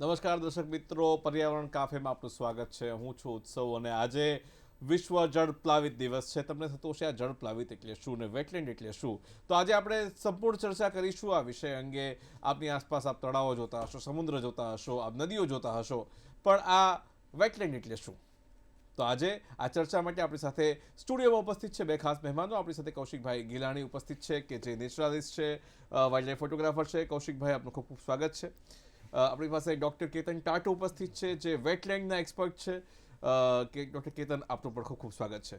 નમસ્કાર દર્શક મિત્રો, પર્યાવરણ કાફેમાં આપનું સ્વાગત છે. હું છું ઉત્સવ અને આજે વિશ્વ જળ પ્લાવિત દિવસ છે. તમને થતું હશે આ જળ પ્લાવિત એટલે શું ને વેટલેન્ડ એટલે શું? તો આજે આપણે સંપૂર્ણ ચર્ચા કરીશું આ વિષય અંગે. આપની આસપાસ આપ તળાવો જોતા હશો, સમુદ્ર જોતા હશો, આપ નદીઓ જોતા હશો. પણ આ વેટલેન્ડ એટલે શું? તો આજે આ ચર્ચા માટે આપણી સાથે સ્ટુડિયોમાં ઉપસ્થિત છે બે ખાસ મહેમાનો. આપણી સાથે કૌશિકભાઈ ગિલાણી ઉપસ્થિત છે કે જે નેચરાલિસ્ટ છે વાઇલ્ડ લાઇફ ફોટોગ્રાફર છે. કૌશિકભાઈ, આપનું ખૂબ ખૂબ સ્વાગત છે. આપણી પાસે ડૉક્ટર કેતન ટાટુ ઉપસ્થિત છે જે વેટલેન્ડના એક્સપર્ટ છે. કે ડૉક્ટર કેતન આપનું પણ ખૂબ ખૂબ સ્વાગત છે.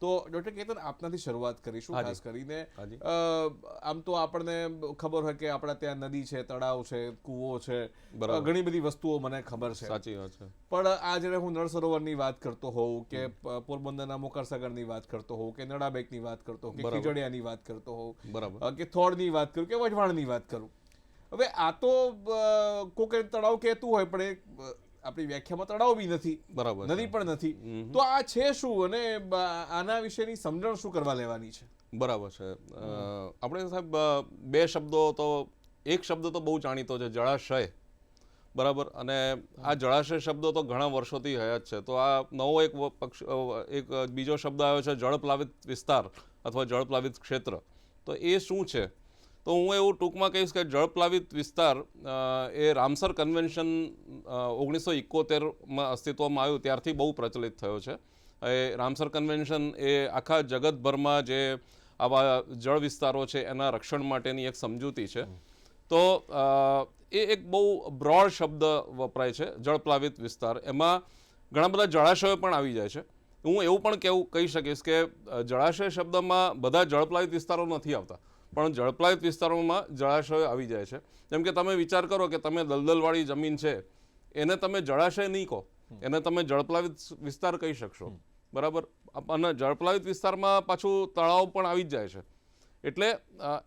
તો ડૉક્ટર કેતન આપનાથી શરૂઆત કરીશું ખાસ કરીને. આમ તો આપણને ખબર હોય કે આપણા ત્યાં નદી છે તળાવ છે કૂવો છે. ઘણી બધી વસ્તુઓ મને ખબર છે. સાચી વાત છે. પણ આ જ્યારે હું નળ સરોવરની વાત કરતો હોઉં કે પોરબંદરના મોકરસાગરની વાત કરતો હોઉં કે નડાબેકની વાત કરતો હોઉં કે ખીજડિયાની વાત કરતો હોઉં કે થોડની વાત કરું કે વઢવાણની વાત કરું. હવે આ તો કોકે તળાવ કહેતું હોય પણ એ આપણી વ્યાખ્યામાં તળાવ બી નથી. બરાબર નદી પણ નથી. તો આ છે શું અને આના વિશેની સમજણ શું કરવા લેવાની છે? બરાબર છે. આપણે સાહેબ બે શબ્દો તો એક શબ્દ તો બહુ જાણીતો છે જળાશય. બરાબર? અને આ જળાશય શબ્દો તો ઘણા વર્ષોથી હયાત છે. તો આ નવો એક પક્ષ એક બીજો શબ્દ આવ્યો છે જળપ્લાવિત વિસ્તાર અથવા જળપ્લાવિત ક્ષેત્ર. તો એ શું છે? તો હું એવું ટૂંકમાં કહીશ કે જળપ્લાવિત વિસ્તાર એ રામસર કન્વેન્શન ઓગણીસો ઇકોતેરમાં અસ્તિત્વમાં આવ્યું, ત્યારથી બહુ પ્રચલિત થયો છે. એ રામસર કન્વેન્શન એ આખા જગતભરમાં જે આવા જળ વિસ્તારો છે, એના રક્ષણ માટેની એક સમજૂતી છે. તો એ એક બહુ બ્રોડ શબ્દ વપરાય છે, જળપ્લાવિત વિસ્તાર. એમાં ઘણા બધા જળાશયો પણ આવી જાય છે. હું એવું પણ કહેવું કહી શકીશ કે જળાશય શબ્દમાં બધા જળપ્લાવિત વિસ્તારો નથી આવતા. પણ જળપ્લાવિત વિસ્તારોમાં જળાશયો આવી જાય છે. જેમ કે તમે વિચાર કરો કે તમે દલદલવાળી જમીન છે એને તમે જળાશય નહીં કહો. એને તમે જળપ્લાવિત વિસ્તાર કહી શકશો. બરાબર? અને જળપ્લાવિત વિસ્તારમાં પાછું તળાવ પણ આવી જ જાય છે. એટલે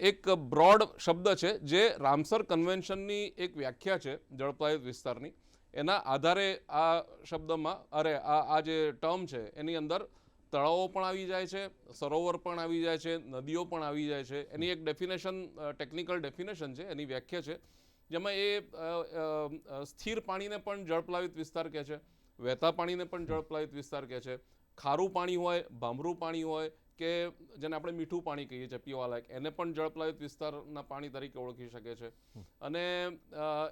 એક બ્રોડ શબ્દ છે જે રામસર કન્વેન્શનની એક વ્યાખ્યા છે જળપ્લાવિત વિસ્તારની. એના આધારે આ શબ્દમાં અરે આ આ જે ટર્મ છે એની અંદર તળાવો પણ આવી જાય છે, સરોવર પણ આવી જાય છે, નદીઓ પણ આવી જાય છે. એની એક ડેફિનેશન ટેકનિકલ ડેફિનેશન છે, એની વ્યાખ્યા છે, જેમાં એ સ્થિર પાણીને પણ જળપ્લાવિત વિસ્તાર કહે છે, વહેતા પાણીને પણ જળપ્લાવિત વિસ્તાર કહે છે. ખારું પાણી હોય, ભાંભરું પાણી હોય કે જેને આપણે મીઠું પાણી કહીએ છીએ પીવા લાયક એને પણ જળપ્લાવિત વિસ્તારના પાણી તરીકે ઓળખી શકે છે. અને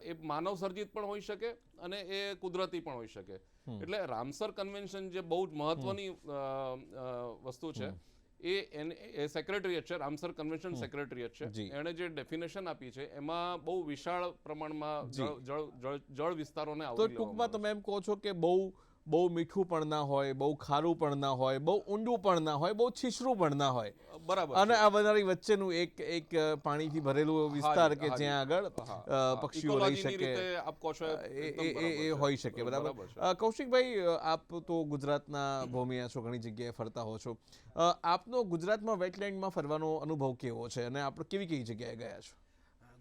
એ માનવ સર્જિત પણ હોઈ શકે અને એ કુદરતી પણ હોઈ શકે. એટલે રામસર કન્વેન્શન જે બહુ જ મહત્વની વસ્તુ છે એ એ સેક્રેટરીએટ છે રામસર કન્વેન્શન સેક્રેટરીએટ છે. એણે જે ડેફિનેશન આપી છે એમાં બહુ વિશાળ પ્રમાણમાં જળ જળ જળ જળ વિસ્તારોને તો ટૂંકમાં તમે એમ કહો છો કે બહુ બહુ મીઠું પણ ના હોય બહુ ખારું પણ ના હોય બહુ ઊંડું પણ ના હોય બહુ છીછરું પણ ના હોય. બરાબર અને આ બધાની વચ્ચેનું એક એક પાણીથી ભરેલું વિસ્તાર કે જ્યાં આગળ પક્ષીઓ રહી શકે. એ એ હોઈ શકે બરાબર? કૌશિકભાઈ આપ તો ગુજરાતના ભૂમિયા છો ઘણી જગ્યાએ ફરતા હો છો. આપનો ગુજરાતમાં વેટલેન્ડમાં ફરવાનો અનુભવ કેવો છે? અને આપણે કેવી કેવી જગ્યાએ ગયા છો?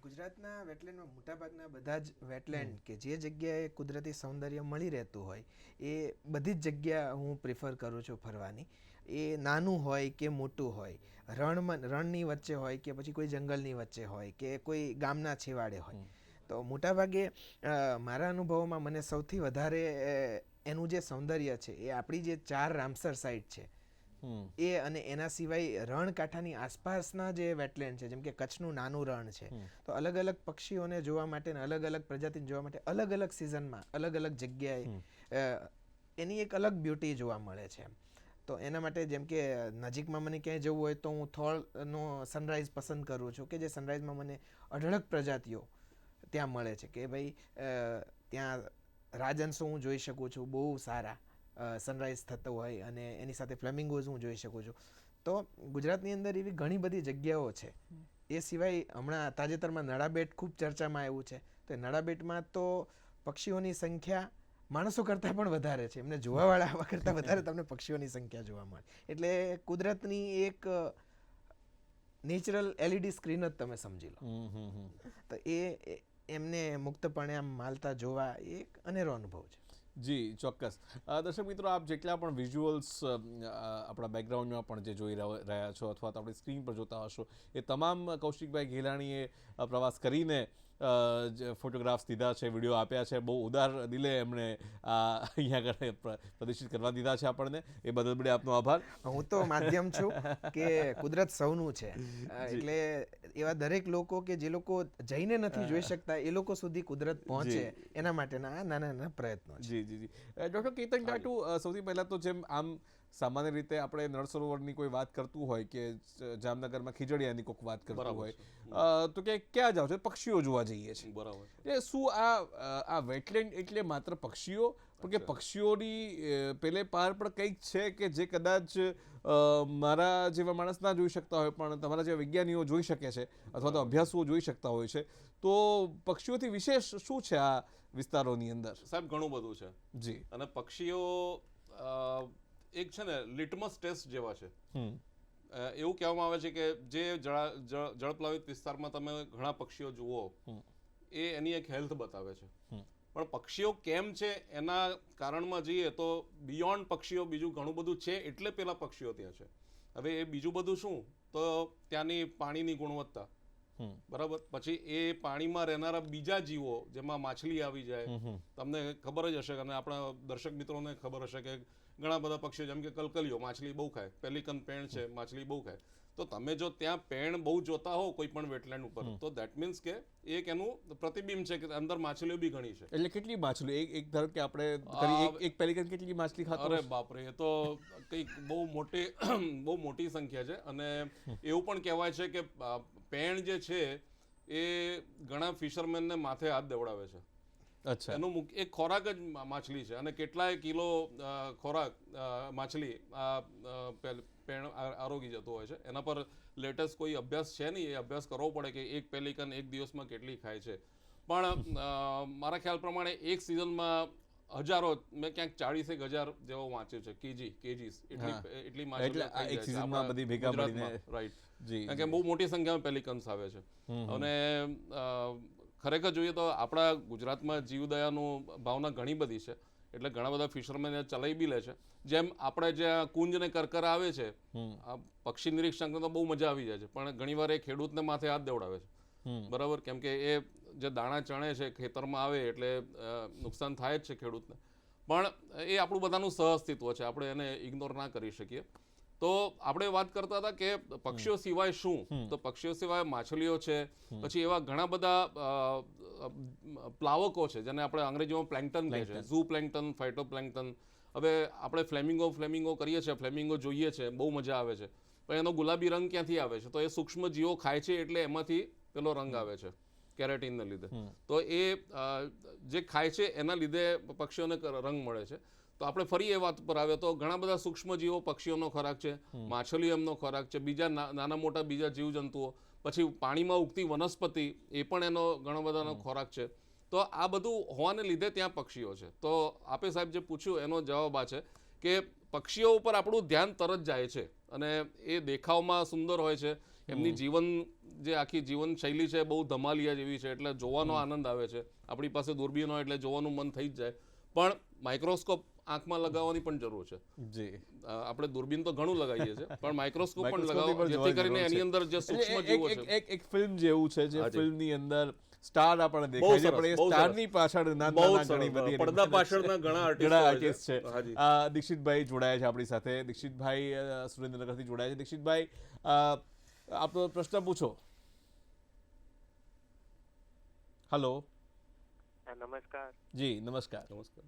ગુજરાતના વેટલેન્ડમાં મોટાભાગના બધા જ વેટલેન્ડ કે જે જગ્યાએ કુદરતી સૌંદર્ય મળી રહેતું હોય એ બધી જ જગ્યા હું પ્રિફર કરું છું ફરવાની. એ નાનું હોય કે મોટું હોય રણમાં રણની વચ્ચે હોય કે પછી કોઈ જંગલની વચ્ચે હોય કે કોઈ ગામના છેવાડે હોય. તો મોટાભાગે મારા અનુભવોમાં મને સૌથી વધારે એનું જે સૌંદર્ય છે એ આપણી જે ચાર રામસર સાઇટ છે. એ અને એના સિવાય રણકાંઠાની આસપાસના જે વેટલેન્ડ છે જેમ કે કચ્છનું નાનું રણ છે તો અલગ અલગ પક્ષીઓને જોવા માટે અલગ અલગ પ્રજાતિને જોવા માટે અલગ અલગ સિઝનમાં અલગ અલગ જગ્યાએ એની એક અલગ બ્યુટી જોવા મળે છે. તો એના માટે જેમ કે નજીકમાં મને ક્યાંય જવું હોય તો હું થોળનો સનરાઈઝ પસંદ કરું છું કે જે સનરાઈઝમાં મને અઢળક પ્રજાતિઓ ત્યાં મળે છે કે ભાઈ ત્યાં રાજહંસો હું જોઈ શકું છું બહુ સારા. સનરાઈઝ થતો હોય અને એની સાથે ફ્લેમિંગોઝ હું જોઈ શકું છું. તો ગુજરાતની અંદર એવી ઘણી બધી જગ્યાઓ છે. એ સિવાય હમણાં તાજેતરમાં નડાબેટ ખૂબ ચર્ચામાં આવ્યું છે. તો નડાબેટમાં તો પક્ષીઓની સંખ્યા માણસો કરતાં પણ વધારે છે. એમને જોવાવાળા આવવા કરતાં વધારે તમને પક્ષીઓની સંખ્યા જોવા મળે. એટલે કુદરતની એક નેચરલ એલઈડી સ્ક્રીન જ તમે સમજી લો. તો એ એમને મુક્તપણે આમ માલતા જોવા એ એક અનેરો અનુભવ છે. જી, ચોક્કસ. દર્શક મિત્રો, આપ જેટલા પણ વિઝ્યુઅલ્સ આપણા બેકગ્રાઉન્ડમાં પણ જે જોઈ રહ્યો- છો અથવા તો આપણી સ્ક્રીન પર જોતા હશો, એ તમામ કૌશિકભાઈ ઘેલાણીએ પ્રવાસ કરીને ફોટોગ્રાફ્સ દીધા છે વીડિયો આપ્યા છે બહુ ઉદાર દિલે એમણે અહીંયા આગળ પ્રદર્શિત કરવા દીધા છે આપણને. એ બદલ બડે આપનો આભાર. હું તો માધ્યમ છું કે કુદરત સૌનું છે. એટલે એવા દરેક લોકો કે જે લોકો જઈને નથી જોઈ શકતા એ લોકો સુધી કુદરત પહોંચે એના માટેના નાના નાના પ્રયત્નો જી જી જી. ડૉક્ટર કેતન ટાટુ સૌથી પહેલાં તો જેમ આમ સામાન્ય રીતે આપણે નળ સરોવરની કોઈ વાત કરતું હોય કે જામનગરમાં ખીજડીયાની કોઈક વાત કરતું હોય તો કે ક્યાં જાઓ છો? પક્ષીઓ જોવા જઈએ છીએ. બરાબર. એટલે શું આ આ વેટલેન્ડ એટલે માત્ર પક્ષીઓ? પણ કે પક્ષીઓની પેલે પાર પણ કંઈક છે કે જે કદાચ મારા જેવા માણસ ના જોઈ શકતા હોય પણ તમારા જેવા વિજ્ઞાનીઓ જોઈ શકે છે અથવા તો અભ્યાસુઓ જોઈ શકતા હોય છે. તો પક્ષીઓથી વિશેષ શું છે આ વિસ્તારોની અંદર? સાહેબ ઘણું બધું છે. જી. અને પક્ષીઓ એક છે ને લિટમસ ટેસ્ટ જેવા છે. એવું કહેવામાં આવે છે કે જે જળપ્લાવિત વિસ્તારમાં તમે ઘણા પક્ષીઓ જુઓ એ એની એક હેલ્થ બતાવે છે. પણ પક્ષીઓ કેમ છે એના કારણમાં જઈએ તો બિયોન્ડ પક્ષીઓ બીજું ઘણું બધું છે એટલે પેલા પક્ષીઓ ત્યાં છે. હવે એ બીજું બધું શું? તો ત્યાંની પાણીની ગુણવત્તા. બરાબર? પછી એ પાણીમાં રહેનારા બીજા જીવો જેમાં માછલી આવી જાય તમને ખબર જ હશે અને આપણા દર્શક મિત્રોને ખબર હશે કે ઘણા બધા પક્ષીઓ જેમ કે કલકલીઓ માછલી બહુ ખાય. પેલિકન પેણ છે માછલી બહુ ખાય. તો તમે જો ત્યાં પેણ બહુ જોતા હો કોઈ પણ વેટલેન્ડ ઉપર તો દેટ મીન્સ કે એક એનું પ્રતિબિંબ છે કે અંદર માછલીઓ બી ઘણી છે. એટલે કેટલી માછલી? એક એક ધારો કે આપણે એક પેલિકન કેટલી માછલી ખાતો અરે? બાપરે એ તો કંઈક બહુ મોટી બહુ મોટી સંખ્યા છે. અને એવું પણ કહેવાય છે કે પેણ જે છે એ ઘણા ફિશરમેનને માથે હાથ દેવડાવે છે. એનું એક ખોરાક જ માછલી છે. અને કેટલાય કિલો ખોરાક માછલી આરોગી જતો હોય છે. એના પર લેટેસ્ટ કોઈ અભ્યાસ છે નહીં? એ અભ્યાસ કરવો પડે કે એક પેલિકન એક દિવસમાં કેટલી ખાય છે. પણ મારા ખ્યાલ પ્રમાણે એક સિઝનમાં હજારો મેં ક્યાંક ચાળીસેક હજાર જેવો વાંચ્યો છે. કેજી કેજીસ એટલી એટલી માછલી આ એક seasonમાં બધી ભેગા રાઈટ કારણ કે બહુ મોટી સંખ્યામાં પેલિકન્સ આવે છે. અને ખરેખર જોઈએ તો આપણા ગુજરાતમાં જીવદયાનું ભાવના ઘણી બધી છે. એટલે ઘણા બધા ફિશરમેન ચલાવી બી લે છે. જેમ આપણે જ્યાં કુંજ ને કરકર આવે છે પક્ષી નિરીક્ષણ તો બહુ મજા આવી જાય છે. પણ ઘણીવાર એ ખેડૂતને માથે હાથ દેવડાવે છે. બરાબર? કેમ કે એ જે દાણા ચણે છે ખેતરમાં આવે એટલે નુકસાન થાય જ છે ખેડૂતને. પણ એ આપણું બધાનું સહઅસ્તિત્વ છે. આપણે એને ઇગ્નોર ના કરી શકીએ. તો આપણે વાત કરતા હતા કે પક્ષીઓ સિવાય શું? તો પક્ષીઓ સિવાય માછલીઓ છે. પછી એવા ઘણા બધા પ્લાવકો છે જેને આપણે અંગ્રેજીમાં પ્લેન્ટન કહે છે. ઝૂ પ્લેન્ટન. ફાઇટો પ્લેન્ટન હવે આપણે ફ્લેમિંગો ફ્લેમિંગો કરીએ છીએ ફ્લેમિંગો જોઈએ છે બહુ મજા આવે છે. પણ એનો ગુલાબી રંગ ક્યાંથી આવે છે? તો એ સૂક્ષ્મ જીવો ખાય છે એટલે એમાંથી પેલો રંગ આવે છે કેરેટીનને લીધે. તો એ જે ખાય છે એના લીધે પક્ષીઓને રંગ મળે છે. તો આપણે ફરી એ વાત પર આવે તો ઘણા બધા સૂક્ષ્મજીવો પક્ષીઓનો ખોરાક છે માછલીઓ એમનો ખોરાક છે બીજા નાના મોટા બીજા જીવજંતુઓ પછી પાણીમાં ઉગતી વનસ્પતિ એ પણ એનો ઘણો બધાનો ખોરાક છે. તો આ બધું હોવાને લીધે ત્યાં પક્ષીઓ છે. તો આપે સાહેબ જે પૂછ્યું એનો જવાબ આ છે કે પક્ષીઓ ઉપર આપણું ધ્યાન તરત જાય છે અને એ દેખાવમાં સુંદર હોય છે. એમની જીવન જે આખી જીવન શૈલી છે બહુ ધમાલિયા જેવી છે એટલે જોવાનો આનંદ આવે છે. આપણી પાસે દૂરબીન હોય એટલે જોવાનું મન થઈ જ જાય. પણ માઇક્રોસ્કોપ આંખમાં લગાવવાની પણ જરૂર છે. જી. આપણે દૂરબીન તો ઘણું લગાવીએ છીએ પણ માઇક્રોસ્કોપ પણ લગાવો જેથી કરીને એની અંદર જે સૂક્ષ્મ જીવો છે. એક એક ફિલ્મ જેવું છે જે ફિલ્મની અંદર સ્ટાર આપણને દેખાય છે પણ એ સ્ટારની પાછળ નાના. ઘણી બધી પડદા પાછળના ઘણા. આર્ટિસ્ટ છે. આ દીક્ષિતભાઈ જોડાયા છે આપણી સાથે. દીક્ષિતભાઈ સુરેન્દ્રનગરથી જોડાયા છે. દીક્ષિતભાઈ આપનો પ્રશ્ન પૂછો. હલો. નમસ્કાર. જી નમસ્કાર. નમસ્કાર.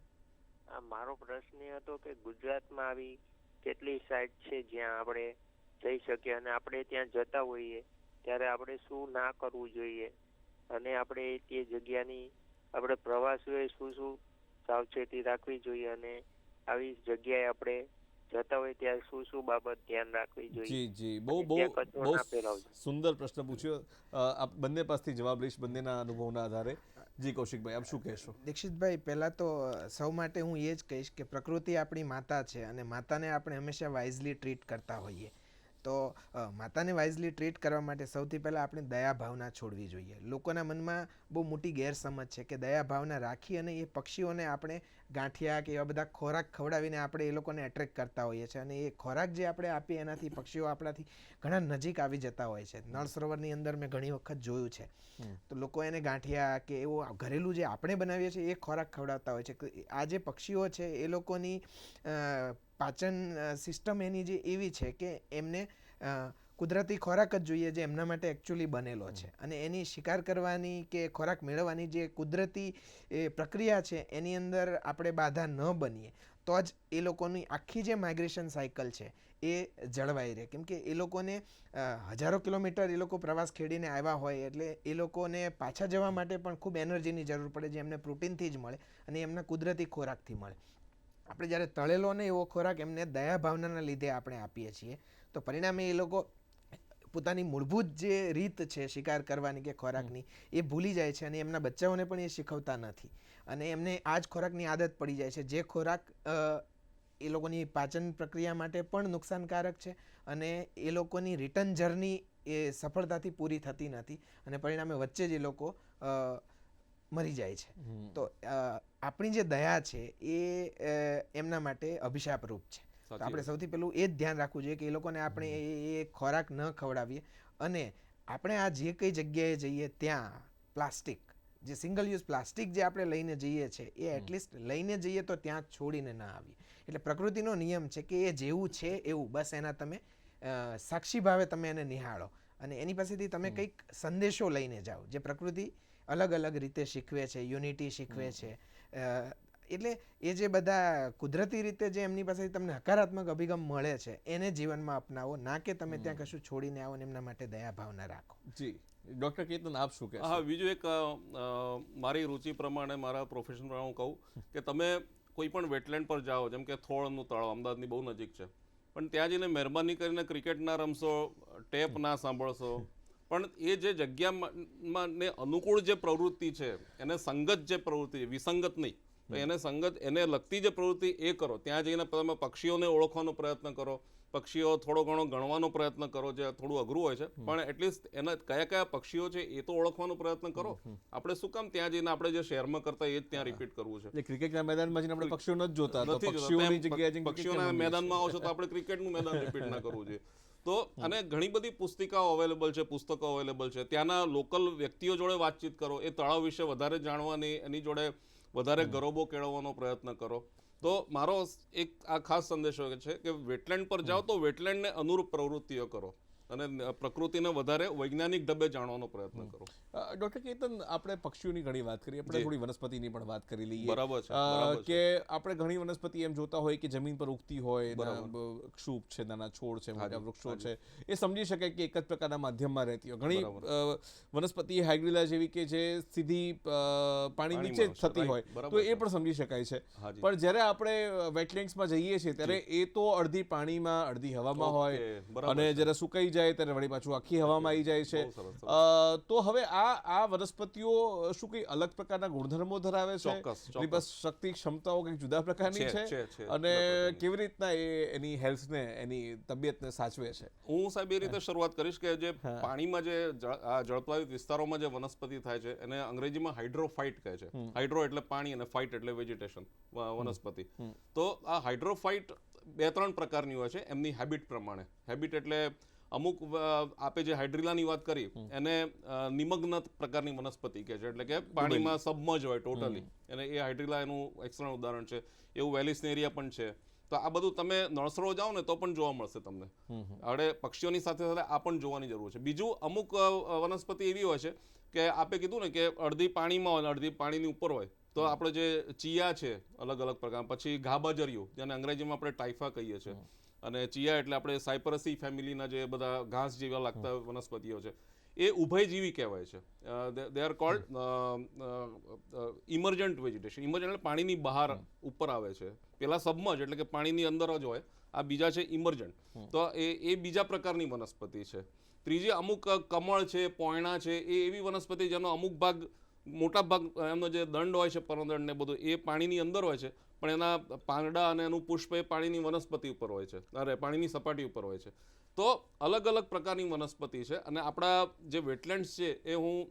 આ મારો પ્રશ્ન એ હતો કે ગુજરાતમાં આવી કેટલી સાઇટ છે જ્યાં આપણે જઈ શકીએ અને આપણે ત્યાં જતા હોઈએ ત્યારે આપણે શું ના કરવું જોઈએ? અને આપણે તે જગ્યાની આપણે પ્રવાસીઓએ શું શું સાવચેતી રાખવી જોઈએ અને આવી જગ્યાએ આપણે જતા હોય ત્યારે શું શું બાબત ધ્યાન રાખવી જોઈએ? જી જી. બહુ બહુ બહુ સુંદર પ્રશ્ન પૂછ્યો. આપ બંને પાસેથી જવાબ લઈશ બંનેના અનુભવના આધારે. જી કૌશિકભાઈ આપ શું કહેશો? દીક્ષિતભાઈ પહેલાં તો સૌ માટે હું એ જ કહીશ કે પ્રકૃતિ આપણી માતા છે અને માતાને આપણે હંમેશા વાઇઝલી ટ્રીટ કરતા હોઈએ. તો માતાને વાઇઝલી ટ્રીટ કરવા માટે સૌથી પહેલાં આપણે દયા ભાવના છોડવી જોઈએ. લોકોના મનમાં બહુ મોટી ગેરસમજ છે કે દયા ભાવના રાખી અને એ પક્ષીઓને આપણે ગાંઠિયા કે એવા બધા ખોરાક ખવડાવીને આપણે એ લોકોને એટ્રેક્ટ કરતા હોઈએ છીએ. અને એ ખોરાક જે આપણે આપીએ એનાથી પક્ષીઓ આપણાથી ઘણા નજીક આવી જતા હોય છે. નળ સરોવરની અંદર મેં ઘણી વખત જોયું છે. તો લોકો એને ગાંઠિયા કે એવો ઘરેલું જે આપણે બનાવીએ છીએ એ ખોરાક ખવડાવતા હોય છે. આ જે પક્ષીઓ છે એ લોકોની પાચન સિસ્ટમ એની જે એવી છે કે એમને કુદરતી ખોરાક જ જોઈએ જે એમના માટે એકચ્યુઅલી બનેલો છે. અને એની શિકાર કરવાની કે ખોરાક મેળવવાની જે કુદરતી એ પ્રક્રિયા છે એની અંદર આપણે બાધા ન બનીએ તો જ એ લોકોની આખી જે માઇગ્રેશન સાયકલ છે એ જળવાઈ રહે. કેમ કે એ લોકોને હજારો કિલોમીટર એ લોકો પ્રવાસ ખેડીને આવ્યા હોય એટલે એ લોકોને પાછા જવા માટે પણ ખૂબ એનર્જીની જરૂર પડે જે એમને પ્રોટીનથી જ મળે અને એમના કુદરતી ખોરાકથી મળે. આપણે જ્યારે તળેલો ને એવો ખોરાક એમને દયા ભાવનાના લીધે આપણે આપીએ છીએ તો પરિણામે એ લોકો પોતાની મૂળભૂત જે રીત છે શિકાર કરવાની કે ખોરાકની એ ભૂલી જાય છે અને એમના બચ્ચાઓને પણ એ શીખવતા નથી. અને એમને આ જ ખોરાકની આદત પડી જાય છે. જે ખોરાક એ લોકોની પાચન પ્રક્રિયા માટે પણ નુકસાનકારક છે અને એ લોકોની રિટર્ન જર્ની એ સફળતાથી પૂરી થતી નથી અને પરિણામે વચ્ચે જ એ લોકો મરી જાય છે. તો આપણી જે દયા છે એ એમના માટે અભિશાપરૂપ છે. આપણે સૌથી પહેલું એ જ ધ્યાન રાખવું જોઈએ કે એ લોકોને આપણે એ એ ખોરાક ન ખવડાવીએ. અને આપણે આ જે કઈ જગ્યાએ જઈએ ત્યાં પ્લાસ્ટિક જે સિંગલ યુઝ પ્લાસ્ટિક જે આપણે લઈને જઈએ છીએ એ એટલીસ્ટ લઈને જઈએ તો ત્યાં છોડીને ના આવીએ. એટલે પ્રકૃતિનો નિયમ છે કે એ જેવું છે એવું બસ એના તમે સાક્ષી ભાવે તમે એને નિહાળો. અને એની પાસેથી તમે કંઈક સંદેશો લઈને જાઓ જે પ્રકૃતિ અલગ અલગ રીતે શીખવે છે યુનિટી શીખવે છે એટલે એ જે બધા કુદરતી રીતે જે એમની પાસેથી તમને હકારાત્મક અભિગમ મળે છે એને જીવનમાં અપનાવો ના કે તમે ત્યાં કશું છોડીને આવો ને એમના માટે દયા ભાવના રાખો. જી. ડોક્ટર કેતન આપ શું કે હા બીજું એક મારી રુચિ પ્રમાણે મારા પ્રોફેશન પ્રમાણે હું કહું કે તમે કોઈ પણ વેટલેન્ડ પર જાઓ જેમ કે થોળનું તળાવ અમદાવાદની બહુ નજીક છે પણ ત્યાં જઈને મહેરબાની કરીને ક્રિકેટ ના રમશો ટેપ ના સાંભળશો પણ એ જે જગ્યામાં ને અનુકૂળ જે પ્રવૃત્તિ છે એને સંગત જે પ્રવૃત્તિ છે વિસંગત નહીં. તો એને સંગત એને લગતી જે પ્રવૃત્તિ એ કરો. ત્યાં જઈને તમે પક્ષીઓને ઓળખવાનો પ્રયત્ન કરો. પક્ષીઓ થોડો ઘણો ગણવાનો પ્રયત્ન કરો જે થોડું અઘરું હોય છે. પણ એટલીસ્ટ એના કયા કયા પક્ષીઓ છે એ તો ઓળખવાનો પ્રયત્ન કરો. આપણે શું કામ ત્યાં જઈને આપણે જે શહેરમાં કરતા એ જ ત્યાં રિપીટ કરવું છે. ક્રિકેટના મેદાનમાં જઈને આપણે પક્ષીઓ નથી જોતા. પક્ષીઓની જગ્યાએ પક્ષીઓના મેદાનમાં આવશો તો આપણે ક્રિકેટનું મેદાન રિપીટ ના કરવું જોઈએ. તો અને ઘણી બધી પુસ્તિકાઓ અવેલેબલ છે પુસ્તકો અવેલેબલ છે. ત્યાંના લોકલ વ્યક્તિઓ જોડે વાતચીત કરો. એ તળાવ વિશે વધારે જાણવાની એની જોડે વધારે ગરોબો કેળવવાનો પ્રયત્ન કરો. તો મારો એક આ ખાસ સંદેશો છે કે વેટલેન્ડ પર જાઓ તો વેટલેન્ડને અનુરૂપ પ્રવૃત્તિઓ કરો. અને પ્રકૃતિને વધારે વૈજ્ઞાનિક ઢબે જાણવાનો પ્રયત્ન કરો. ડોક્ટર કેતન આપણે પક્ષીઓની ઘણી વાત કરીએ આપણે થોડી વનસ્પતિની પણ વાત કરી લઈએ. બરાબર છે. કે આપણે ઘણી વનસ્પતિ એમ જોતા હોય કે જમીન પર ઉગતી હોય ક્ષુપ છે નાના છોડ છે મોટા વૃક્ષો છે એ સમજી શકાય કે એક જ પ્રકારના માધ્યમમાં રહેતી હોય. ઘણી વનસ્પતિ હાઇગ્રીલા જેવી કે જે સીધી પાણી નીચે થતી હોય તો એ પણ સમજી શકાય છે. પણ જ્યારે આપણે વેટલેન્ડ્સમાં જઈએ છીએ ત્યારે એ તો અડધી પાણીમાં અડધી હવામાં હોય અને જ્યારે સુકાઈ જાય ત્યારે વળી પાછું આખી હવામાં આવી જાય છે. તો હવે આ આ વનસ્પતિઓ શું કઈ અલગ પ્રકારના ગુણધર્મો ધરાવે છે? ચોક્કસ, પાસે શક્તિ ક્ષમતાઓ કંઈક જુદા પ્રકારની છે, અને કેવી રીતના એ એની હેલ્થને એની તબિયતને સાચવે છે? હું સાહેબ એ રીતે શરૂઆત કરીશ કે જે પાણીમાં જે જળપ્લાવિત વિસ્તારોમાં જે વનસ્પતિ થાય છે એને અંગ્રેજીમાં હાઇડ્રોફાઇટ કહે છે. હાઇડ્રો એટલે પાણી અને ફાઇટ એટલે વેજીટેશન વનસ્પતિ. તો આ હાઇડ્રોફાઇટ બે ત્રણ પ્રકારની હોય છે. એમની હેબિટ પ્રમાણે. હેબિટ એટલે અમુક આપે જે હાઇડ્રિલાની વાત કરી એને નિમગ્ન પ્રકારની વનસ્પતિ કહે છે. એટલે કે પાણીમાં સબમજ હોય ટોટલી. અને એ હાઇડ્રિલા એનું એક્સટર્નલ ઉદાહરણ છે. એવું વેલિસનેરિયા પણ છે. તો આ બધું તમે નળસરો જાઓ ને તો પણ જોવા મળશે તમને. હવે પક્ષીઓની સાથે સાથે આ પણ જોવાની જરૂર છે. બીજું અમુક વનસ્પતિ એવી હોય છે કે આપે કીધું ને કે અડધી પાણીમાં હોય અડધી પાણીની ઉપર હોય તો આપણે જે ચિયા છે અલગ અલગ પ્રકાર પછી ઘાબાજરિયું જેને અંગ્રેજીમાં આપણે ટાઇફા કહીએ છીએ. અને ચિયા એટલે આપણે સાયપરસી ફેમિલીના જે બધા ઘાસ જેવા લાગતા વનસ્પતિઓ છે એ ઉભયજીવી કહેવાય છે. They are called emergent vegetation emergent એટલે પાણીની બહાર ઉપર આવે છે. પેલા સબમજ એટલે કે પાણીની અંદર જ હોય આ બીજા છે ઇમર્જન્ટ તો એ એ બીજા પ્રકારની વનસ્પતિ છે. ત્રીજી અમુક કમળ છે પોયણા છે એ એવી વનસ્પતિ જેનો અમુક ભાગ મોટા ભાગ એમનો જે દંડ હોય છે પરંદંડ ને બધું એ પાણીની અંદર હોય છે. પણ એના પાંદડા અને એનું પુષ્પ એ પાણીની વનસ્પતિ ઉપર હોય છે. અરે પાણીની સપાટી ઉપર હોય છે. તો અલગ અલગ પ્રકારની વનસ્પતિ છે અને આપણા જે વેટલેન્ડ્સ છે એ હું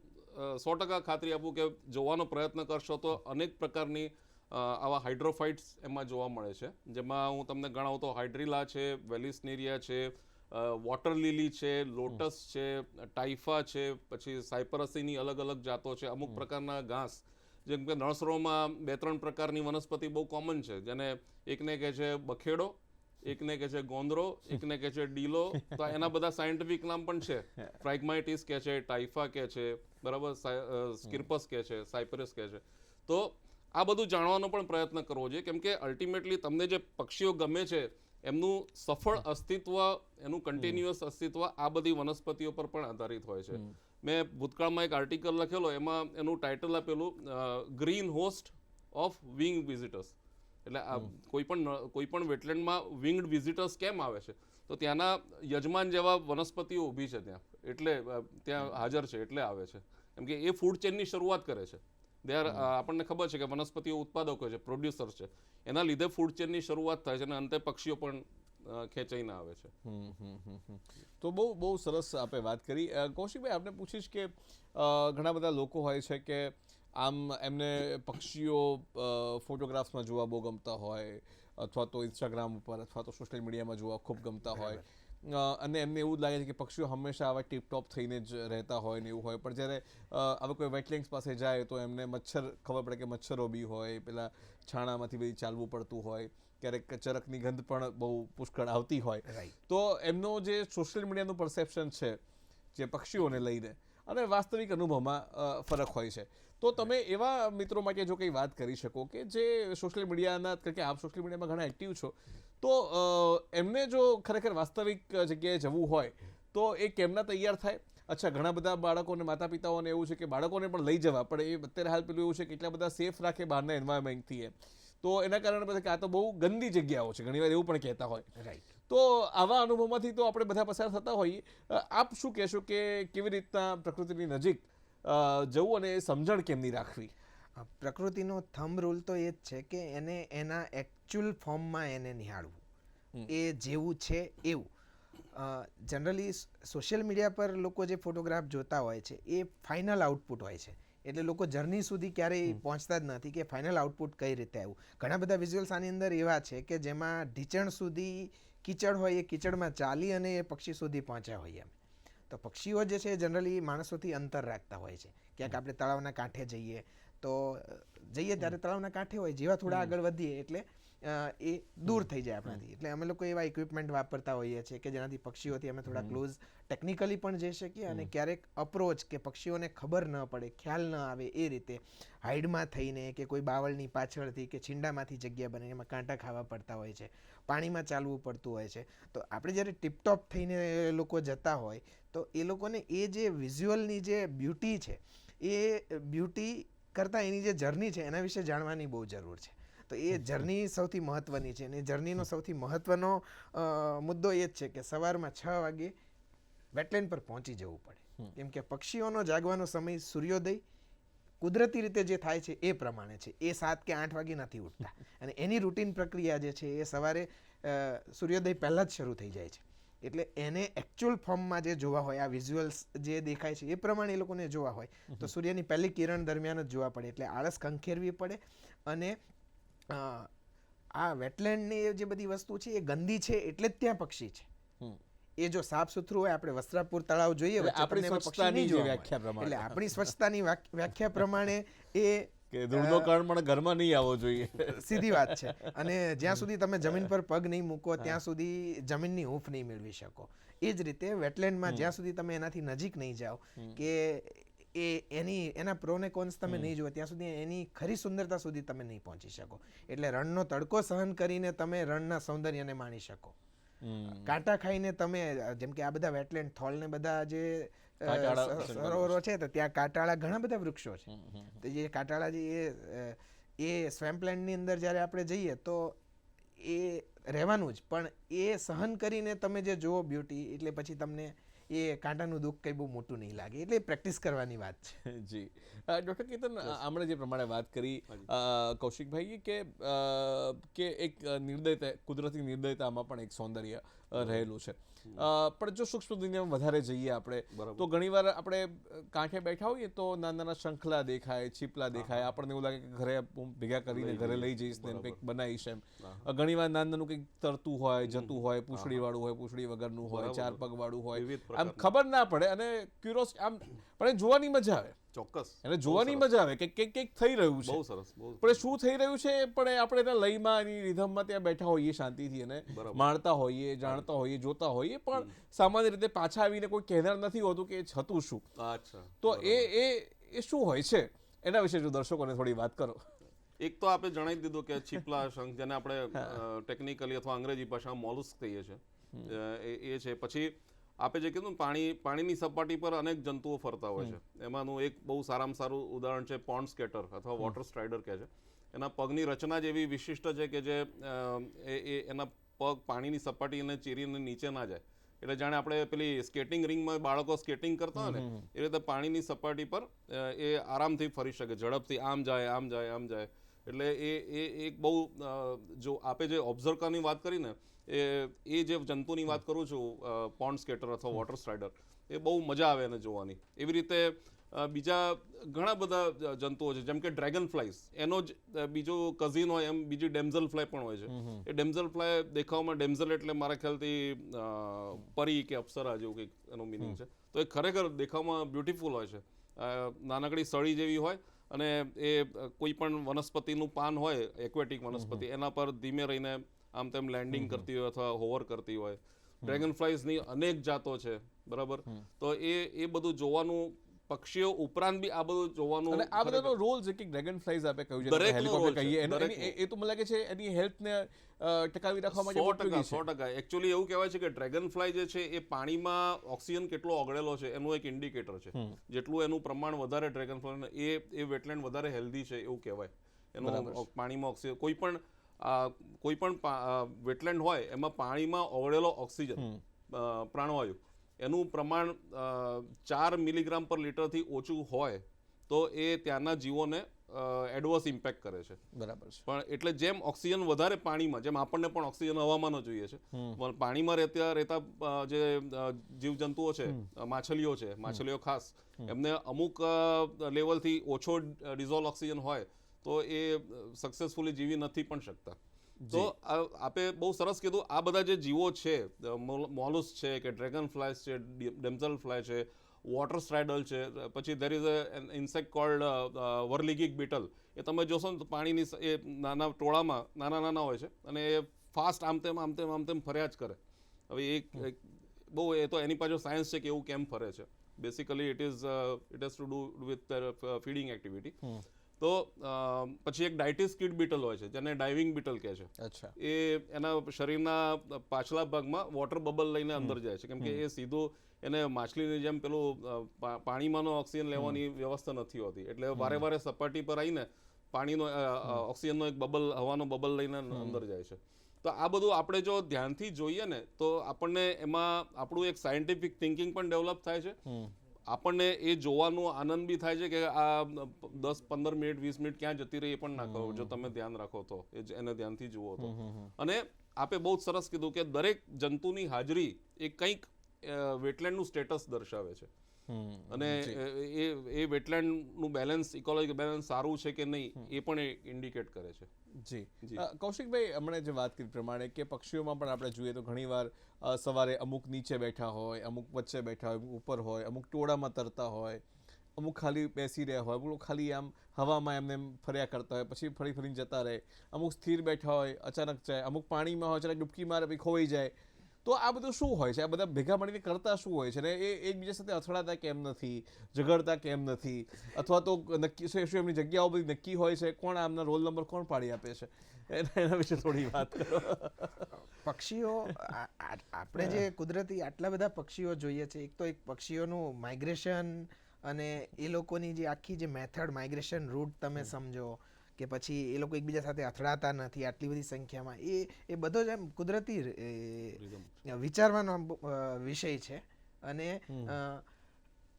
સો ટકા ખાતરી આપું કે જોવાનો પ્રયત્ન કરશો તો અનેક પ્રકારની આવા હાઇડ્રોફાઇટ્સ એમાં જોવા મળે છે. જેમાં હું તમને ગણાવું તો હાઇડ્રીલા છે વેલિસનેરિયા છે વોટર લીલી છે લોટસ છે ટાઇફા છે પછી સાયપરસીની અલગ અલગ જાતો છે અમુક પ્રકારના ઘાસ જેમ કે નળસરોમાં બે ત્રણ પ્રકારની વનસ્પતિ બહુ કોમન છે. જેને એકને કહે છે બખેડો, એકને કહે છે ગોંદરો, એકને કહે છે ડીલો. તો એના બધા સાયન્ટિફિક નામ પણ છે. ફ્રાઇગમાઇટિસ કહે છે ટાઇફા કહે છે, બરાબર? સ્કિર્પસ કહે છે સાયપરસ કહે છે. તો આ બધું જાણવાનો પણ પ્રયત્ન કરવો જોઈએ. કેમ કે અલ્ટિમેટલી તમને જે પક્ષીઓ ગમે છે, એમનું સફળ અસ્તિત્વ, એનું કન્ટિન્યુઅસ અસ્તિત્વ આ બધી વનસ્પતિઓ પર પણ આધારિત હોય છે. મેં ભૂતકાળમાં એક આર્ટિકલ લખેલો એમાં એનું ટાઇટલ આપેલું green host of wing visitors એટલે આ કોઈ પણ કોઈ પણ વેટલેન્ડમાં વિંગડ વિઝિટર્સ કેમ આવે છે? તો ત્યાંના યજમાન જેવા વનસ્પતિઓ ઊભી છે ત્યાં. એટલે ત્યાં હાજર છે એટલે આવે છે. કેમ કે એ ફૂડ ચેનની શરૂઆત કરે છે. દે આર આપણને ખબર છે કે વનસ્પતિઓ ઉત્પાદકો છે પ્રોડ્યુસર છે. એના લીધે ફૂડ ચેનની શરૂઆત થાય છે અને અંતે પક્ષીઓ પણ ખેંચાઈને આવે છે. હમ, હમ, હમ, હમ. તો બહુ બહુ સરસ આપણે વાત કરી. કૌશિકભાઈ આપણે પૂછીશ કે ઘણા બધા લોકો હોય છે કે આમ એમને પક્ષીઓ ફોટોગ્રાફ્સમાં જોવા બહુ ગમતા હોય અથવા તો ઇન્સ્ટાગ્રામ ઉપર અથવા તો સોશિયલ મીડિયામાં જોવા ખૂબ ગમતા હોય. અને એમને એવું જ લાગે છે કે પક્ષીઓ હંમેશા આવા ટીપટોપ થઈને જ રહેતા હોય ને એવું હોય. પણ જ્યારે હવે કોઈ વેટલેન્ડ્સ પાસે જાય તો એમને મચ્છર ખબર પડે કે મચ્છરો બી હોય પેલા છાણામાંથી બધી ચાલવું પડતું હોય. ક્યારેક ચરકની ગંધ પણ બહુ પુષ્કળ આવતી હોય. તો એમનો જે સોશિયલ મીડિયાનું પરસેપ્શન છે જે પક્ષીઓને લઈને અને વાસ્તવિક અનુભવમાં ફરક હોય છે. તો તમે એવા મિત્રો માટે જો કંઈ વાત કરી શકો કે જે સોશિયલ મીડિયાના કારણ કે આપ સોશિયલ મીડિયામાં ઘણા એક્ટિવ છો તો એમને જો ખરેખર વાસ્તવિક જગ્યાએ જવું હોય તો એ કેમના તૈયાર થાય? અચ્છા ઘણા બધા બાળકોને માતા પિતાઓને એવું છે કે બાળકોને પણ લઈ જવા પણ એ અત્યારે હાલ પેલું એવું છે કે એટલા બધા સેફ રાખે બહારના એન્વાયરમેન્ટથી એ તો એના કારણે બધા કે આ તો બહુ ગંદી જગ્યાઓ છે. ઘણીવાર એવું પણ કહેતા હોય. રાઈટ તો આવા અનુભવમાંથી તો આપણે બધા પસાર થતા હોઈએ. આપ શું કહેશો કે કેવી રીતના પ્રકૃતિની નજીક જવું અને સમજણ કેમની રાખવી? પ્રકૃતિનો થંબ રૂલ તો એ જ છે કે એને એના એકચ્યુઅલ ફોર્મમાં એને નિહાળવું. એ જેવું છે એવું. જનરલી સોશિયલ મીડિયા પર લોકો જે ફોટોગ્રાફ જોતા હોય છે એ ફાઇનલ આઉટપુટ હોય છે. એટલે લોકો જર્ની સુધી ક્યારેય પહોંચતા જ નથી કે ફાઇનલ આઉટપુટ કઈ રીતે આવ્યું ઘણા બધા વિઝ્યુઅલ્સ આની અંદર એવા છે કે જેમાં ઢીચણ સુધી કીચડ હોય એ કીચડમાં ચાલી અને એ પક્ષી સુધી પહોંચ્યા હોઈએ અમે તો પક્ષીઓ જે છે જનરલી માણસોથી અંતર રાખતા હોય છે. ક્યાંક આપણે તળાવના કાંઠે જઈએ તો જઈએ ત્યારે તળાવના કાંઠે હોય જેવા થોડા આગળ વધીએ એટલે એ દૂર થઈ જાય આપણાથી. એટલે અમે લોકો એવા ઇક્વિપમેન્ટ વાપરતા હોઈએ છીએ કે જેનાથી પક્ષીઓથી અમે થોડા ક્લોઝ ટેકનિકલી પણ જઈ શકીએ અને ક્યારેક અપ્રોચ કે પક્ષીઓને ખબર ન પડે ખ્યાલ ન આવે એ રીતે હાઈડમાં થઈને કે કોઈ બાવળની પાછળથી કે છીંડામાંથી જગ્યા બને એમાં કાંટા ખાવા પડતા હોય છે પાણીમાં ચાલવું પડતું હોય છે. તો આપણે જ્યારે ટિપટોપ થઈને એ લોકો જતા હોય તો એ લોકોને એ જે વિઝ્યુઅલની જે બ્યુટી છે એ બ્યુટી કરતાં એની જે જર્ની છે એના વિશે જાણવાની બહુ જરૂર છે. તો એ જર્ની સૌથી મહત્વની છે અને જર્નીનો સૌથી મહત્વનો મુદ્દો એ જ છે કે સવારમાં છ વાગે વેટલેન્ડ પર પહોંચી જવું પડે. કેમ કે પક્ષીઓનો જાગવાનો સમય સૂર્યોદય કુદરતી રીતે જે થાય છે એ પ્રમાણે છે. એ સાત કે આઠ વાગે નથી ઉઠતા. અને એની રૂટીન પ્રક્રિયા જે છે એ સવારે સૂર્યોદય પહેલાં જ શરૂ થઈ જાય છે. એટલે એને એકચ્યુઅલ ફોર્મમાં જે જોવા હોય આ વિઝ્યુઅલ્સ જે દેખાય છે એ પ્રમાણે એ લોકોને જોવા હોય તો સૂર્યની પહેલી કિરણ દરમિયાન જ જોવા પડે એટલે આળસ કંખેરવી પડે અને આ વેટલેન્ડની જે બધી વસ્તુ છે એ ગંદી છે એટલે જ ત્યાં પક્ષી છે એ જો સાફ સુથરું હોય આપણે વસ્ત્રાપુર તળાવ જોઈએ આપણે સ્વચ્છતાની. વ્યાખ્યા પ્રમાણે. એટલે આપણી સ્વચ્છતાની વ્યાખ્યા પ્રમાણે એ કે ધૂળનો કણ પણ ઘરમાં નહીં આવવો જોઈએ. સીધી વાત છે. અને જ્યાં સુધી તમે જમીન પર પગ નહીં મૂકો ત્યાં સુધી જમીનની હૂંફ નહીં મેળવી શકો. એ જ રીતે વેટલેન્ડમાં જ્યાં સુધી તમે એનાથી નજીક નહીં જાઓ કે એ એની એના પ્રોને કોન્સ તમે નહીં જુઓ ત્યાં સુધી એની ખરી સુંદરતા સુધી તમે નહીં પહોંચી શકો. એટલે રણનો તડકો સહન કરીને તમે રણના સૌંદર્યને માણી શકો. કાંટા ખાઈને તમે જેમ કે આ બધા વેટલેન્ડ થોલ ને બધા જે સરોવરો છે. તો ત્યાં કાંટાળા ઘણા બધા વૃક્ષો છે. તો જે કાંટાળા જે એ એ સ્વેમ્પલેન્ડની અંદર જ્યારે આપણે જઈએ તો એ રહેવાનું જ. પણ એ સહન કરીને તમે જે જુઓ બ્યુટી એટલે પછી તમને એ કાંટાનું દુઃખ કંઈ બહુ મોટું નહીં લાગે. એટલે પ્રેક્ટિસ કરવાની વાત છે. જી. ડૉક્ટર કેતન હમણાં જે પ્રમાણે વાત કરી કૌશિકભાઈ કૌશિકભાઈએ કે કે એક નિર્દયતા કુદરતી નિર્દયતામાં પણ એક સૌંદર્ય રહેલું છે. પણ જો સૂક્ષ્મ દુનિયામાં વધારે જઈએ આપણે. તો ઘણીવાર આપણે કાંઠે બેઠા હોઈએ તો નાના નાના શંખલા દેખાય છીપલા દેખાય. આપણને એવું લાગે કે ઘરે હું ભેગા કરીને ઘરે લઈ જઈશ ને કંઈક બનાવીશ એમ. ઘણીવાર નાનું નાનું કંઈક તરતું હોય જતું હોય પૂછડી વાળું હોય પૂછડી વગરનું હોય ચાર પગ વાળું હોય આમ ખબર ના પડે અને ક્યુરોસ આમ પણ એ જોવાની મજા આવે. ચોક્કસ. એને જોવાની મજા આવે કે કંઈક કંઈક થઈ રહ્યું છે. બહુ સરસ બહુ પણ શું થઈ રહ્યું છે પણ આપણે એના લયમાં એની રિધમમાં ત્યાં બેઠા હોઈએ શાંતિથી એને માણતા હોઈએ જાણતા હોઈએ જોતા હોઈએ પણ સામાન્ય રીતે પાછા આવીને કોઈ કહેનાર નથી હોતું કે એ હતું શું. અચ્છા તો એ એ એ શું હોય છે? એના વિશે જો દર્શકોને થોડી વાત કરો. એક તો આપણે જણાવી દીધું કે છીપલા શંખ જેને આપણે ટેકનિકલી અથવા અંગ્રેજી ભાષામાં મોલુસ્ક કહીએ છીએ. એ એ છે. પછી આપે જે કીધું પાણી પાણીની સપાટી પર અનેક જંતુઓ ફરતા હોય છે. એમાંનું એક બહુ સારામાં સારું ઉદાહરણ છે પોન્ડ સ્કેટર અથવા વોટર સ્ટ્રાઇડર કહે છે. એના પગની રચના જ એવી વિશિષ્ટ છે કે જે એ એના પગ પાણીની સપાટીને ચીરીને નીચે ના જાય. એટલે જાણે આપણે પેલી સ્કેટિંગ રિંગમાં બાળકો સ્કેટિંગ કરતા હોય ને એ રીતે પાણીની સપાટી પર એ આરામથી ફરી શકે. ઝડપથી આમ જાય આમ જાય આમ જાય. એટલે એ એ એક બહુ જો આપે જે ઓબ્ઝર્વ કરવાની વાત કરી ને એ એ જે જંતુની વાત કરું છું પોન્ડ સ્કેટર અથવા વોટર સ્ટ્રાઇડર એ બહુ મજા આવે એને જોવાની. એવી રીતે બીજા ઘણા બધા જંતુઓ છે જેમ કે ડ્રેગન ફ્લાઇઝ એનો જ બીજો કઝિન હોય એમ બીજી ડેમઝલ ફ્લાય પણ હોય છે. એ ડેમઝલ ફ્લાય દેખાવમાં ડેમઝલ એટલે મારા ખ્યાલથી પરી કે અપ્સરા જેવું કંઈક એનો મિનિંગ છે. તો એ ખરેખર દેખાવમાં બ્યુટીફુલ હોય છે. નાનકડી સળી જેવી હોય અને એ કોઈ પણ વનસ્પતિનું પાન હોય એક્વેટિક વનસ્પતિ એના પર ધીમે રહીને આમ તેમ લેન્ડિંગ કરતી હોય અથવા હોવર કરતી હોય. ડ્રેગન ફ્લાઇઝની અનેક જાતો છે બરાબર? તો એ એ બધું જોવાનું પક્ષીઓ ઉપરાંત બી આ બધું જોવાનું અને આ બધાનો રોલ છે કે ડ્રેગન ફ્લાઇઝ આપે કહ્યું છે હેલિકોપ્ટર કહીએ. એનો- એ- તો મને લાગે છે એની હેલ્થને ટકાવી રાખવા માટે સો બહુ ટકા ઉપયોગી સો ટકા. એકચ્યુઅલી એવું કહેવાય છે કે ડ્રેગન ફ્લાય જે છે એ પાણીમાં ઓક્સિજન કેટલો ઓગળેલો છે એનું એક ઇન્ડિકેટર છે. જેટલું એનું પ્રમાણ વધારે ડ્રેગન ફ્લાય એ એ વેટલેન્ડ વધારે હેલ્ધી છે એવું કહેવાય. એનું પાણીમાં ઓક્સિજન કોઈ પણ કોઈ પણ વેટલેન્ડ હોય એમાં પાણીમાં ઓગળેલો ઓક્સિજન પ્રાણવાયુ. એનું પ્રમાણ ચાર મિલીગ્રામ પર લીટરથી ઓછું હોય તો એ ત્યાંના જીવોને એડવર્સ ઇમ્પેક્ટ કરે છે. બરાબર છે. પણ એટલે જેમ ઓક્સિજન વધારે પાણીમાં જેમ આપણને પણ ઓક્સિજન હવામાં જોઈએ છે. પણ પાણીમાં રહેતા રહેતા જે જીવજંતુઓ છે માછલીઓ છે માછલીઓ ખાસ એમને અમુક લેવલથી ઓછો ડિઝોલ્વ ઓક્સિજન હોય તો એ સક્સેસફુલી જીવી નથી પણ શકતા. તો આપે બહુ સરસ કીધું આ બધા જે જીવો છે મોલુસ છે કે ડ્રેગન ફ્લાય છે ડેમઝલ ફ્લાય છે વોટર સ્ટ્રાઇડલ છે પછી there is an insect called whirligig beetle એ તમે જોશો ને તો પાણીની એ નાના ટોળામાં નાના નાના હોય છે અને એ ફાસ્ટ આમ તેમ આમ તેમ આમ તેમ ફર્યા જ કરે. હવે એક બહુ એ તો એની પાછળ સાયન્સ છે કે એવું કેમ ફરે છે. Basically it is it has to do with feeding activity તો પછી એક ડાયટિસ કિડ બીટલ હોય છે જેને ડાઇવિંગ બીટલ કહે છે. અચ્છા. એ એના શરીરના પાછલા ભાગમાં વોટર બબલ લઈને અંદર જાય છે. કેમ કે એ સીધો એને માછલીની જેમ પેલું પાણીમાંનો ઓક્સિજન લેવાની વ્યવસ્થા નથી હોતી. એટલે વારે વારે સપાટી પર આવીને પાણીનો ઓક્સિજનનો એક બબલ હવાનો બબલ લઈને અંદર જાય છે. તો આ બધું આપણે જો ધ્યાનથી જોઈએ ને તો આપણને એમાં આપણું એક સાયન્ટિફિક થિંકિંગ પણ ડેવલપ થાય છે. આપણને એ જોવાનો આનંદ બી થાય છે કે આ દસ પંદર મિનિટ વીસ મિનિટ ક્યાં જતી રહી એ પણ ના કહો. જો તમે ધ્યાન રાખો તો એ એને ધ્યાનથી જુઓ તો. અને આપે બહુ સરસ કીધું કે દરેક જંતુની હાજરી એ કંઈક વેટલેન્ડનું સ્ટેટસ દર્શાવે છે. અને એ એ વેટલેન્ડનું બેલેન્સ ઇકોલોજી બેલેન્સ સારું છે કે નહીં એ પણ એ ઇન્ડિકેટ કરે છે. જી. કૌશિકભાઈ હમણાં જે વાત કરી પ્રમાણે કે પક્ષીઓમાં પણ આપણે જોઈએ તો ઘણીવાર સવારે અમુક નીચે બેઠા હોય અમુક વચ્ચે બેઠા હોય ઉપર હોય અમુક ટોળામાં તરતા હોય અમુક ખાલી બેસી રહ્યા હોય અમુક ખાલી આમ હવામાં એમને એમ ફર્યા કરતા હોય પછી ફરી ફરીને જતા રહે અમુક સ્થિર બેઠા હોય અચાનક જાય અમુક પાણીમાં હોય અચાનક ડૂબકી મારે પછી ખોવાઈ જાય તો આ બધું શું હોય છે? આ બધા ભેગા મળીને કરતા શું હોય છે? ને એ એકબીજા સાથે અથડાતા કેમ નથી? ઝઘડતા કેમ નથી? અથવા તો નક્કી શું એમની જગ્યાઓ બધી નક્કી હોય છે? કોણ આમના રોલ નંબર કોણ પાડી આપે છે? એના વિશે થોડી વાત કરો. પક્ષીઓ આપણે જે કુદરતી આટલા બધા પક્ષીઓ જોઈએ છે, એક તો એક પક્ષીઓનું માઇગ્રેશન અને એ લોકોની જે આખી જે મેથડ માઇગ્રેશન રૂટ તમે સમજો કે પછી એ લોકો એકબીજા સાથે અથડાતા નથી આટલી બધી સંખ્યામાં. એ એ બધો જ એમ કુદરતી વિચારવાનો અ, વિષય છે. અને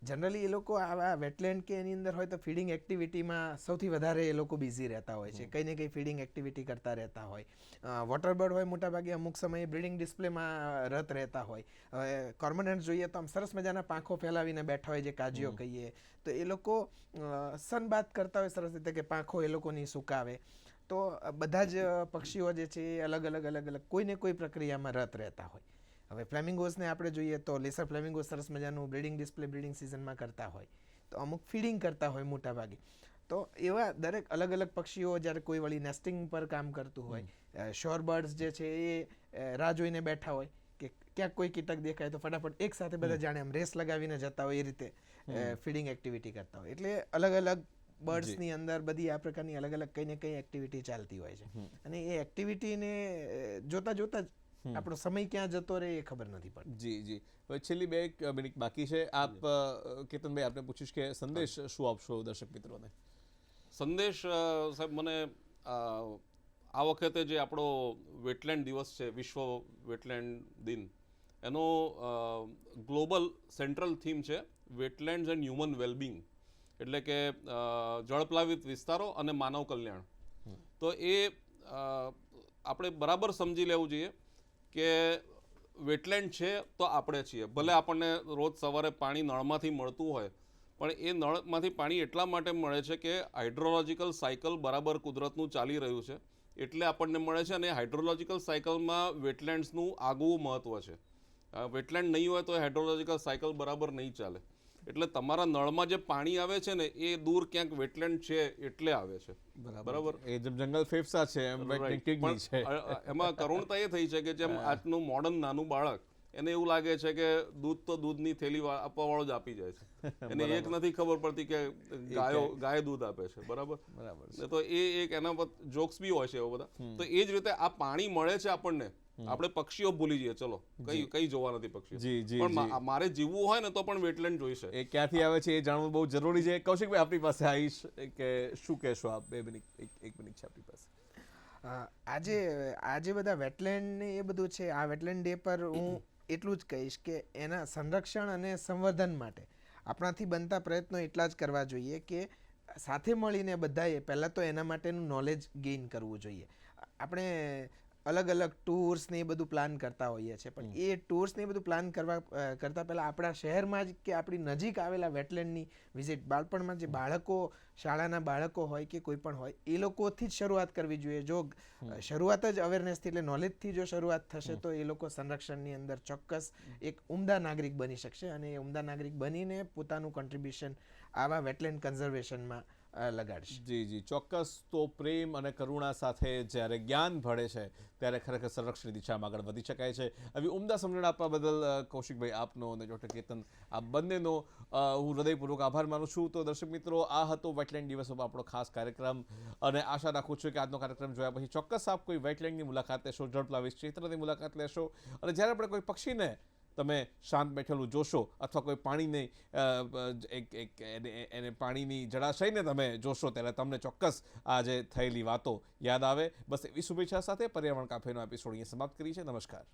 જનરલી એ લોકો આવા વેટલેન્ડ કે એની અંદર હોય તો ફીડિંગ એક્ટિવિટીમાં સૌથી વધારે એ લોકો બિઝી રહેતા હોય છે. કંઈ ને કંઈ ફીડિંગ એક્ટિવિટી કરતા રહેતા હોય. વોટરબર્ડ હોય મોટાભાગે અમુક સમયે બ્રીડિંગ ડિસ્પ્લેમાં રત રહેતા હોય. હવે કોર્મોનન્ટ જોઈએ તો આમ સરસ મજાના પાંખો ફેલાવીને બેઠા હોય જે કાજીઓ કહીએ તો એ લોકો સન સનબાથ કરતા હોય સરસ રીતે કે પાંખો એ લોકોની સુકાવે. તો બધા જ પક્ષીઓ જે છે એ અલગ અલગ અલગ અલગ કોઈને કોઈ પ્રક્રિયામાં રત રહેતા હોય. હવે ફ્લેમિંગોઝને આપણે જોઈએ તો લેસર ફ્લેમિંગો સરસ મજાનું બ્રિડિંગ ડિસ્પ્લે બ્રિડિંગ સિઝનમાં કરતા હોય. તો અમુક ફીડિંગ કરતા હોય મોટા ભાગે તો એવા દરેક અલગ અલગ પક્ષીઓ જ્યારે કોઈ વળી નેસ્ટિંગ પર કામ કરતું હોય શોર બર્ડ્સ જે છે એ રાહ જોઈને બેઠા હોય કે ક્યાંક કોઈ કીટક દેખાય તો ફટાફટ એક સાથે બધા જાણે આમ રેસ લગાવીને જતા હોય એ રીતે ફીડિંગ એક્ટિવિટી કરતા હોય. એટલે અલગ અલગ બર્ડ્સની અંદર બધી આ પ્રકારની અલગ અલગ કંઈ ને કંઈ એક્ટિવિટી ચાલતી હોય છે. અને એ એક્ટિવિટીને જોતા જોતા જ આપણો સમય ક્યાં જતો રહે એ ખબર નથી પડતી. જી જી. હવે છેલ્લી બે એક મિનિટ બાકી છે. આપ કેતનભાઈ આપને પૂછીશ કે સંદેશ શું આપશો દર્શક મિત્રોને? સંદેશ અ, સાહેબ મને અ, આ વખતે જે આપણો વેટલેન્ડ દિવસ છે વિશ્વ વેટલેન્ડ દિન એનો ગ્લોબલ સેન્ટ્રલ થીમ છે વેટલેન્ડ્સ એન્ડ હ્યુમન વેલબિંગ. એટલે કે જળપ્લાવિત વિસ્તારો અને માનવ કલ્યાણ. તો એ આપણે બરાબર સમજી લેવું જોઈએ. કે વેટલેન્ડ છે તો આપણે છીએ. ભલે આપણને રોજ સવારે પાણી નળમાંથી મળતું હોય, પણ એ નળમાંથી પાણી એટલા માટે મળે છે કે હાઇડ્રોલોજિકલ સાયકલ બરાબર કુદરતનું ચાલી રહ્યું છે. એટલે આપણને મળે છે અને હાઇડ્રોલોજિકલ સાયકલમાં વેટલેન્ડ્સનું આગવું મહત્ત્વ છે. વેટલેન્ડ નહીં હોય તો હાઇડ્રોલોજિકલ સાયકલ બરાબર નહીં ચાલે. એટલે તમારા નળમાં જે પાણી આવે છે ને એ દૂર ક્યાંક વેટલેન્ડ છે એટલે આવે છે. બરાબર. એ જેમ જંગલ ફેફસા છે એમ કરુણતા એ થઈ છે કે જેમ આજનું મોડર્ન નાનું બાળક એને એવું લાગે છે કે દૂધ તો દૂધની થેલી આપવા વાળો જ આપી જાય છે. એને એક નથી ખબર પડતી કે ગાયો ગાય દૂધ આપે છે. બરાબર? બરાબર તો એ એક એના પર જોક્સ બી હોય છે એવા બધા. તો એ જ રીતે આ પાણી મળે છે આપણને આપણે પક્ષીઓ ભૂલી જઈએ. ચલો કઈ કઈ જોવા નથી પક્ષીઓ. જી, જી, પણ મારે જીવવું હોય ને તો પણ વેટલેન્ડ જોઈશે એ ક્યાંથી આવે છે એ જાણવું બહુ જરૂરી છે. કૌશિકભાઈ આપણી પાસે આવીશ. કે શું કહેશો આપ? બે મિનિટ એક એક મિનિટ છે આપણી પાસે. આજે આજે બધા વેટલેન્ડ ને એ બધું છે આ વેટલેન્ડ ડે પર હું એટલું જ કહીશ કે એના સંરક્ષણ અને સંવર્ધન માટે આપણાથી બનતા પ્રયત્નો એટલા જ કરવા જોઈએ કે સાથે મળીને બધાએ પહેલાં તો એના માટેનું નોલેજ ગેઇન કરવું જોઈએ. આપણે અલગ અલગ ટૂર્સ ને એ બધું પ્લાન કરતા હોઈએ છીએ. પણ એ ટૂર્સ ને એ બધું પ્લાન કરવા કરતાં પહેલાં આપણા શહેરમાં જ કે આપણી નજીક આવેલા વેટલેન્ડની વિઝિટ બાળપણમાં જે બાળકો શાળાના બાળકો હોય કે કોઈ પણ હોય એ લોકોથી જ શરૂઆત કરવી જોઈએ. જો શરૂઆત જ અવેરનેસથી એટલે નોલેજથી જો શરૂઆત થશે તો એ લોકો સંરક્ષણની અંદર ચોક્કસ એક ઉમદા નાગરિક બની શકશે અને એ ઉમદા નાગરિક બનીને પોતાનું કન્ટ્રીબ્યુશન આવા વેટલેન્ડ કન્ઝર્વેશનમાં લગાડશે. જી જી. ચોક્કસ તો પ્રેમ અને કરુણા સાથે જ્યારે જ્ઞાન ભળે છે, ત્યારે ખરેખર સંરક્ષણની દિશામાં આગળ વધી શકાય છે. આવી ઉમદા સમજણ આપવા બદલ કૌશિકભાઈ, આપનો અને ડૉક્ટર કેતન, આ બંનેનો હું હૃદયપૂર્વક આભાર માનું છું. તો દર્શક મિત્રો, આ હતો વેટલેન્ડ દિવસ આપણો ખાસ કાર્યક્રમ. અને આશા રાખું છું કે આજનો કાર્યક્રમ જોયા પછી ચોક્કસ આપ કોઈ વેટલેન્ડની મુલાકાત લેશો જળપ્લાવિત ક્ષેત્રની મુલાકાત લેશો. અને જ્યારે આપણે કોઈ પક્ષીને તમે શાંત બેઠેલું જોશો અથવા કોઈ પાણીને એક એક, એને પાણીની જળાશયને તમે જોશો ત્યારે તમને ચોક્કસ આ જે થયેલી વાતો યાદ આવે. બસ એવી શુભેચ્છા સાથે પર્યાવરણ કાફેનો એપિસોડ અહીંયા સમાપ્ત કરી છે નમસ્કાર.